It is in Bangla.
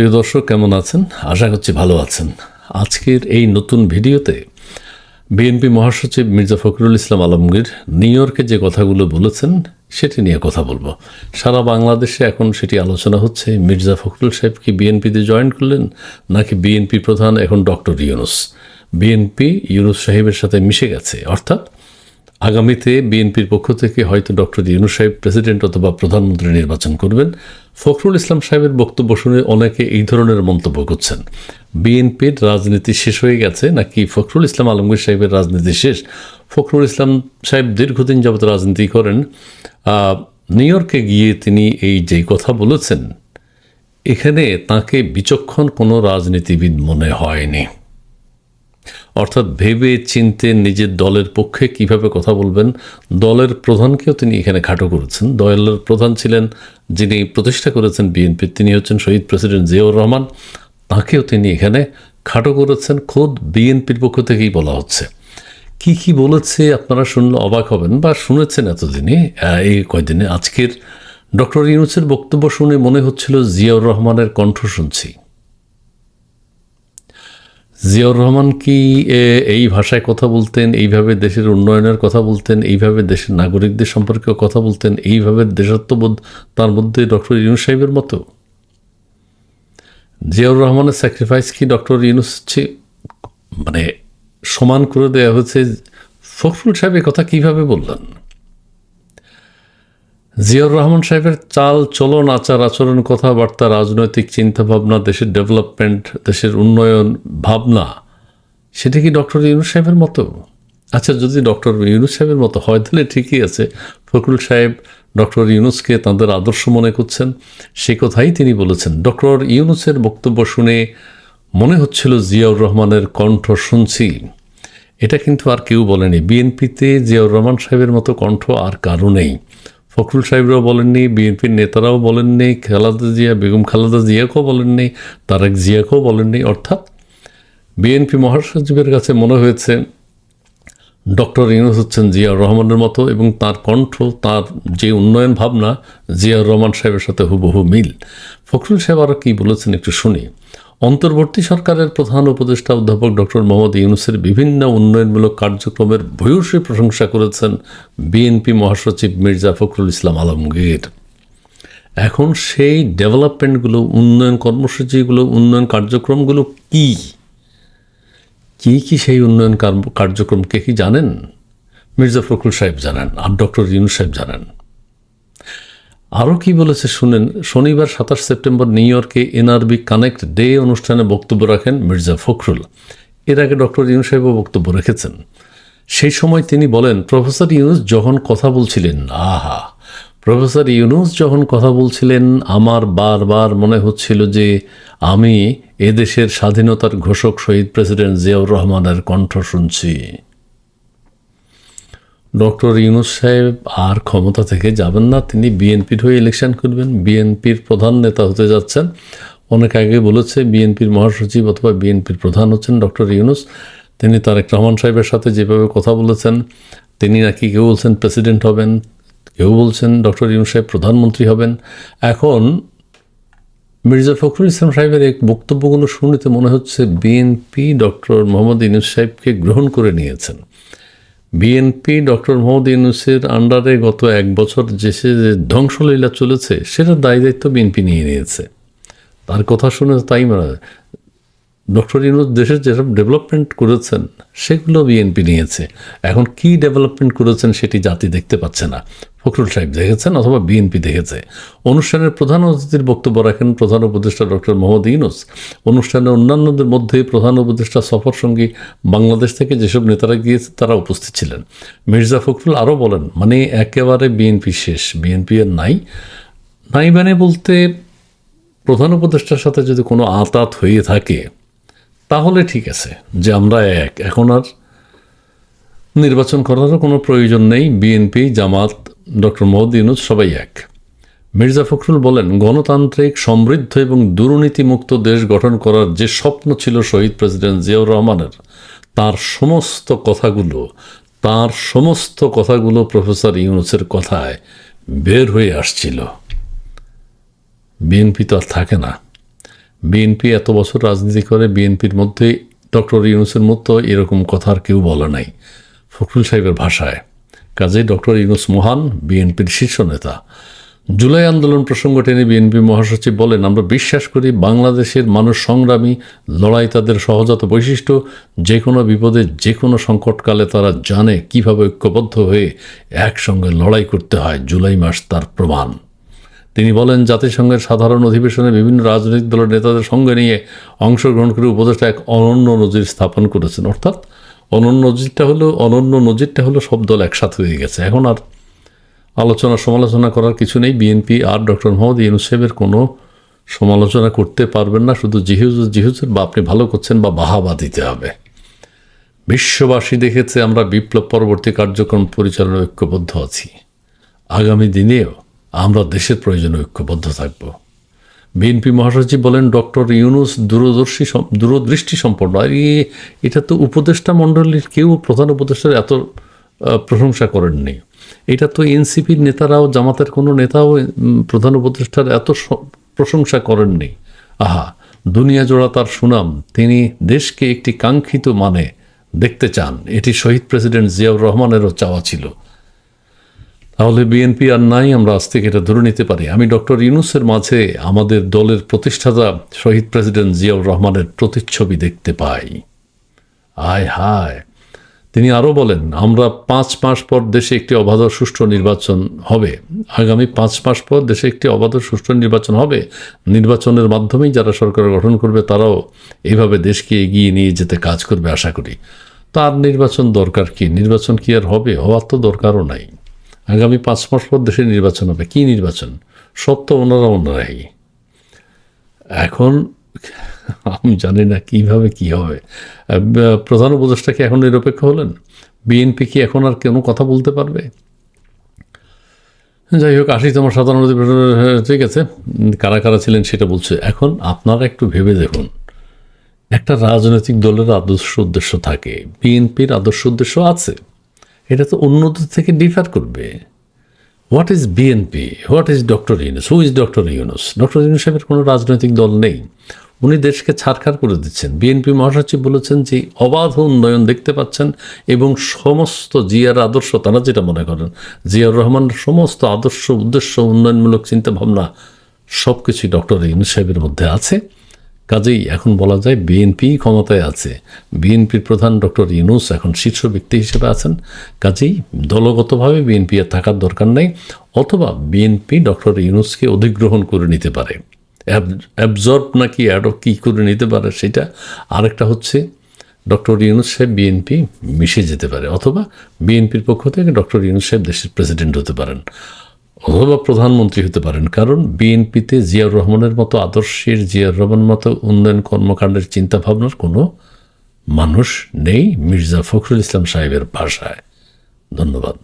প্রিয় দর্শক, কেমন আছেন? আশা করছি ভালো আছেন। আজকের এই নতুন ভিডিওতে বিএনপি মহাসচিব মির্জা ফখরুল ইসলাম আলমগীর নিউ ইয়র্কে যে কথাগুলো বলেছেন, সেটি নিয়ে কথা বলব। সারা বাংলাদেশে এখন সেটি আলোচনা হচ্ছে, মির্জা ফখরুল সাহেব কি বিএনপিতে জয়েন করলেন, নাকি বিএনপি প্রধান এখন ডক্টর ইউনুস? বিএনপি ইউনুস সাহেবের সাথে মিশে গেছে, অর্থাৎ আগামীতে বিএনপির পক্ষ থেকে হয়তো ডক্টর ইউনুস সাহেব প্রেসিডেন্ট অথবা প্রধানমন্ত্রী নির্বাচন করবেন। ফখরুল ইসলাম সাহেবের বক্তব্য শুনে অনেকে এই ধরনের মন্তব্য করছেন। বিএনপির রাজনীতি শেষ হয়ে গেছে নাকি ফখরুল ইসলাম আলমগীর সাহেবের রাজনীতি শেষ? ফখরুল ইসলাম সাহেব দীর্ঘদিন যাবত রাজনীতি করেন। নিউ ইয়র্কে গিয়ে তিনি এই যে কথা বলেছেন, এখানে তাকে বিচক্ষণ কোনো রাজনীতিবিদ মনে হয়নি। অর্থাৎ ভেবে চিনতে নিজের দলের পক্ষে কীভাবে কথা বলবেন, দলের প্রধানকেও তিনি এখানে খাটো করেছেন। দলের প্রধান ছিলেন যিনি প্রতিষ্ঠা করেছেন বিএনপি, তিনি হচ্ছেন শহীদ প্রেসিডেন্ট জিয়াউর রহমান। তাকেও তিনি এখানে খাটো করেছেন। খোদ বিএনপির পক্ষ থেকেই বলা হচ্ছে। কি কি বলেছে আপনারা শুনলে অবাক হবেন বা শুনেছেন এতদিনে? এই কয়দিনে আজকের ডক্টর ইউনুসের বক্তব্য শুনে মনে হচ্ছিল জিয়াউর রহমানের কণ্ঠ শুনছি। জিয়াউর রহমান কি এই ভাষায় কথা বলতেন, এইভাবে দেশের উন্নয়নের কথা বলতেন, এইভাবে দেশের নাগরিকদের সম্পর্কে কথা বলতেন, এইভাবে দেশাত্মবোধ তার মধ্যে ডক্টর ইউনুস সাহেবের মতো? জিয়াউর রহমানের স্যাক্রিফাইস কি ডক্টর ইউনুস হচ্ছে মানে সমান করে দেওয়া হয়েছে? ফখরুল সাহেব কথা কীভাবে বললেন? জিয়াউর রহমান সাহেবের চাল চলন, আচার আচরণ, কথাবার্তা, রাজনৈতিক চিন্তাভাবনা, দেশের ডেভেলপমেন্ট, দেশের উন্নয়ন ভাবনা, সেটা কি ডক্টর ইউনুস সাহেবের মতো? আচ্ছা যদি ডক্টর ইউনুস সাহেবের মতো হয়, তাহলে ঠিকই আছে। ফখরুল সাহেব ডক্টর ইউনুসকে তাদের আদর্শ মনে করছেন। সে কথাই তিনি বলেছেন। ডক্টর ইউনুসের বক্তব্য শুনে মনে হচ্ছিল জিয়াউর রহমানের কণ্ঠ শুনছি। এটা কিন্তু আর কেউ বলেনি। বিএনপিতে জিয়াউর রহমান সাহেবের মতো কণ্ঠ আর কারও নেই। ফখরুল সাহেবরাও বলেননি, বিএনপির নেতারাও বলেননি, খালাদা জিয়া, বেগম খালাদা জিয়াকেও বলেননি, তারেক জিয়াকেও বলেননি। অর্থাৎ বিএনপি মহাসচিবের কাছে মনে হয়েছে, ডক্টর ইউনুস হচ্ছেন জিয়াউর রহমানের মতো এবং তার কণ্ঠ, তার যে উন্নয়ন ভাবনা, জিয়াউর রহমান সাহেবের সাথে হুবহু মিল। ফখরুল সাহেব আরও কী বলেছেন একটু শুনি। অন্তর্বর্তী সরকারের প্রধান উপদেষ্টা অধ্যাপক ডক্টর মোহাম্মদ ইউনুসের বিভিন্ন উন্নয়নমূলক কার্যক্রমের ভূয়সী প্রশংসা করেছেন বিএনপি মহাসচিব মির্জা ফখরুল ইসলাম আলমগীর। এখন সেই ডেভেলপমেন্টগুলো, উন্নয়ন কর্মসূচিগুলো, উন্নয়ন কার্যক্রমগুলো কী? কি কি সেই উন্নয়ন কার- কার্যক্রম কে কি জানেন? মির্জা ফখরুল সাহেব জানেন আর ডক্টর ইউনুস সাহেব জানেন। আরও কি বলেছে শুনেন, শনিবার সাতাশ সেপ্টেম্বর নিউ ইয়র্কে এনআরবি কানেক্ট ডে অনুষ্ঠানে বক্তব্য রাখেন মির্জা ফখরুল। এর আগে ডক্টর ইউনুস সাহেবও বক্তব্য রেখেছেন। সেই সময় তিনি বলেন, প্রফেসর ইউনুস যখন কথা বলছিলেন, আহা, প্রফেসর ইউনুস যখন কথা বলছিলেন, আমার বারবার মনে হচ্ছিল যে আমি এদেশের স্বাধীনতার ঘোষক শহীদ প্রেসিডেন্ট জিয়াউর রহমানের কণ্ঠ শুনছি। ডক্টর ইউনুস সাহেব আর ক্ষমতা থেকে যাবেন না। তিনি বিএনপির হয়ে ইলেকশন করবেন। বিএনপির প্রধান নেতা হতে যাচ্ছেন। অনেক আগে বলেছে বিএনপির মহাসচিব অথবা বিএনপির প্রধান হচ্ছেন ডক্টর ইউনুস। তিনি তারেক রহমান সাহেবের সাথে যেভাবে কথা বলেছেন, তিনি নাকি কেউ বলছেন প্রেসিডেন্ট হবেন, কেউ বলছেন ডক্টর ইউনুস সাহেব প্রধানমন্ত্রী হবেন। এখন মির্জা ফখরুল ইসলাম সাহেবের এক বক্তব্যগুলো শুনতে মনে হচ্ছে বিএনপি ডক্টর মোহাম্মদ ইউনুস সাহেবকে গ্রহণ করে নিয়েছেন। বিএনপি ডক্টর মোহাম্মদ ইউনুসের আন্ডারে গত এক বছর যে সে যে ধ্বংসলীলা চলেছে, সেটার দায় দায়িত্ব বিএনপি নিয়ে নিয়েছে। তার কথা শুনে তাই হয় ডক্টর ইউনুস দেশের যেসব ডেভেলপমেন্ট করেছেন, সেগুলো বিএনপি নিয়েছে। এখন কি ডেভেলপমেন্ট করেছেন সেটি জাতি দেখতে পাচ্ছে না। ফখরুল সাহেব দেখেছেন অথবা বিএনপি দেখেছে। অনুষ্ঠানের প্রধান অতিথির বক্তব্য রাখেন প্রধান উপদেষ্টা ডক্টর মোহাম্মদ ইউনুস। অনুষ্ঠানে অন্যান্যদের মধ্যে প্রধান উপদেষ্টা সফর সঙ্গী বাংলাদেশ থেকে যেসব নেতারা গিয়েছে, তারা উপস্থিত ছিলেন। মির্জা ফখরুল আরও বলেন মানে একেবারে বিএনপি শেষ বিএনপি আর নাই। নাই মানে বলতে প্রধান উপদেষ্টার সাথে যদি কোনো আতাত হয়ে থাকে তাহলে ঠিক আছে যে আমরা এক। এখন আর নির্বাচন করারও কোনো প্রয়োজন নেই। বিএনপি জামাত, ডক্টর মোহাম্মদ ইউনুস সবাই এক। মির্জা ফখরুল বলেন, গণতান্ত্রিক, সমৃদ্ধ এবং দুর্নীতিমুক্ত দেশ গঠন করার যে স্বপ্ন ছিল শহীদ প্রেসিডেন্ট জিয়াউর রহমানের, তার সমস্ত কথাগুলো, তার সমস্ত কথাগুলো প্রফেসর ইউনুসের কথায় বের হয়ে আসছিল। বিএনপি তো আর থাকে না। বিএনপি এত বছর রাজনীতি করে, বিএনপির মধ্যে ডক্টর ইউনুসের মতো এরকম কথা আর কেউ বলে নাই, ফখরুল সাহেবের ভাষায়। কাজে ডক্টর ইউনুস মহান, বিএনপির শীর্ষ নেতা। জুলাই আন্দোলন প্রসঙ্গ টেনে বিএনপি মহাসচিব বলেন, আমরা বিশ্বাস করি বাংলাদেশের মানুষ সংগ্রামী, লড়াই তাদের সহজাত বৈশিষ্ট্য যে কোনো বিপদে যে কোনো সংকটকালে তারা জানে কীভাবে ঐক্যবদ্ধ হয়ে একসঙ্গে লড়াই করতে হয় জুলাই মাস তার প্রমাণ। তিনি বলেন, জাতিসংঘের সাধারণ অধিবেশনে বিভিন্ন রাজনৈতিক দলের নেতাদের সঙ্গে নিয়ে অংশগ্রহণ করে উপদেষ্টা এক অনন্য নজির স্থাপন করেছেন। অর্থাৎ অনন্য নজিরটা হলো, অনন্য নজিরটা হলো সব দল একসাথে হয়ে গেছে। এখন আর আলোচনা সমালোচনা করার কিছু নেই। বিএনপি আর ডক্টর মোহাম্মদ ইউনুস সাহেবের কোনো সমালোচনা করতে পারবেন না। শুধু জিহুজ জিহুজের বা আপনি ভালো করছেন বা বাহাবা দিতে হবে। বিশ্ববাসী দেখেছে আমরা বিপ্লব পরবর্তী কার্যক্রম পরিচালনায় ঐক্যবদ্ধ আছি। আগামী দিনেও আমরা দেশের প্রয়োজনে ঐক্যবদ্ধ থাকব। বিএনপি মহাসচিব বলেন, ডক্টর ইউনুস দূরদর্শী দূরদৃষ্টি সম্পন্ন। আর এটা তো উপদেষ্টা মণ্ডলীর, কেউ প্রধান উপদেষ্টার এত প্রশংসা করেননি। এটা তো এনসিপির নেতারাও, জামাতের কোনো নেতাও প্রধান উপদেষ্টার এত প্রশংসা করেননি। আহা, দুনিয়া জোড়া তার সুনাম। তিনি দেশকে একটি কাঙ্ক্ষিত মানে দেখতে চান। এটি শহীদ প্রেসিডেন্ট জিয়াউর রহমানেরও চাওয়া ছিল। তাহলে বিএনপি আর নাই, আমরা আজ থেকে এটা ধরে নিতে পারি। আমি ডক্টর ইউনুসের মাঝে আমাদের দলের প্রতিষ্ঠাতা শহীদ প্রেসিডেন্ট জিয়াউর রহমানের প্রতিচ্ছবি দেখতে পাই। আয় হায়। তিনি আরও বলেন, আমরা পাঁচ মাস পর দেশে একটি অবাধ সুষ্ঠু নির্বাচন হবে। আগামী পাঁচ মাস পর দেশে একটি অবাধ সুষ্ঠু নির্বাচন হবে। নির্বাচনের মাধ্যমেই যারা সরকার গঠন করবে, তারাও এইভাবে দেশকে এগিয়ে নিয়ে যেতে কাজ করবে আশা করি। তার নির্বাচন দরকার কি? নির্বাচন কি আর হবে? হওয়ার তো দরকারও নাই। আগামী পাঁচ মাস পর দেশে নির্বাচন হবে। কী নির্বাচন? সব তো ওনারা ওনারাই এখন আমি জানি না কীভাবে কি হবে। প্রধান উপদেষ্টা কি এখন নিরপেক্ষ হলেন? বিএনপি কি এখন আর কোনো কথা বলতে পারবে? যাই হোক আশিতম সাধারণ ঠিক আছে, কারা কারা ছিলেন সেটা বলছে। এখন আপনারা একটু ভেবে দেখুন। একটা রাজনৈতিক দলের আদর্শ উদ্দেশ্য থাকে। বিএনপির আদর্শ উদ্দেশ্য আছে। এটা তো অন্যদের থেকে ডিফার করবে। What is BNP what is doctor Yunus who is doctor Yunus doctor Yunus সাহেবের কোনো রাজনৈতিক দল নেই। উনি দেশকে ছাড়খাড় করে দিচ্ছেন। বিএনপি মহাসচিব বলেছেন যে, অবাধ উন্নয়ন দেখতে পাচ্ছেন এবং সমস্ত জিয়ার আদর্শ, তারা যেটা মনে করেন, জিয়াউর রহমান সমস্ত আদর্শ, উদ্দেশ্য, উন্নয়নমূলক চিন্তাভাবনা সব কিছুই ডক্টর ইউনুস সাহেবের মধ্যে আছে। কাজেই এখন বলা যায় বিএনপি ক্ষমতায় আছে। বিএনপির প্রধান ডক্টর ইউনুস এখন শীর্ষ ব্যক্তি হিসেবে আছেন। কাজেই দলগতভাবে বিএনপি আর থাকার দরকার নেই, অথবা বিএনপি ডক্টর ইউনুসকে অধিগ্রহণ করে নিতে পারে। অ্যাবজর্ব নাকি অ্যাডপ কী করে নিতে পারে সেটা আরেকটা হচ্ছে, ডক্টর ইউনুস সাহেব বিএনপি মিশে যেতে পারে, অথবা বিএনপির পক্ষ থেকে ডক্টর ইউনুস সাহেব দেশের প্রেসিডেন্ট হতে পারেন। অথবা প্রধানমন্ত্রী হতে পারেন। কারণ বিএনপিতে জিয়াউর রহমানের মতো আদর্শের জিয়াউর রহমান মতো উন্নয়ন কর্মকাণ্ডের চিন্তাভাবনার কোনো মানুষ নেই মির্জা ফখরুল ইসলাম সাহেবের ভাষায় ধন্যবাদ।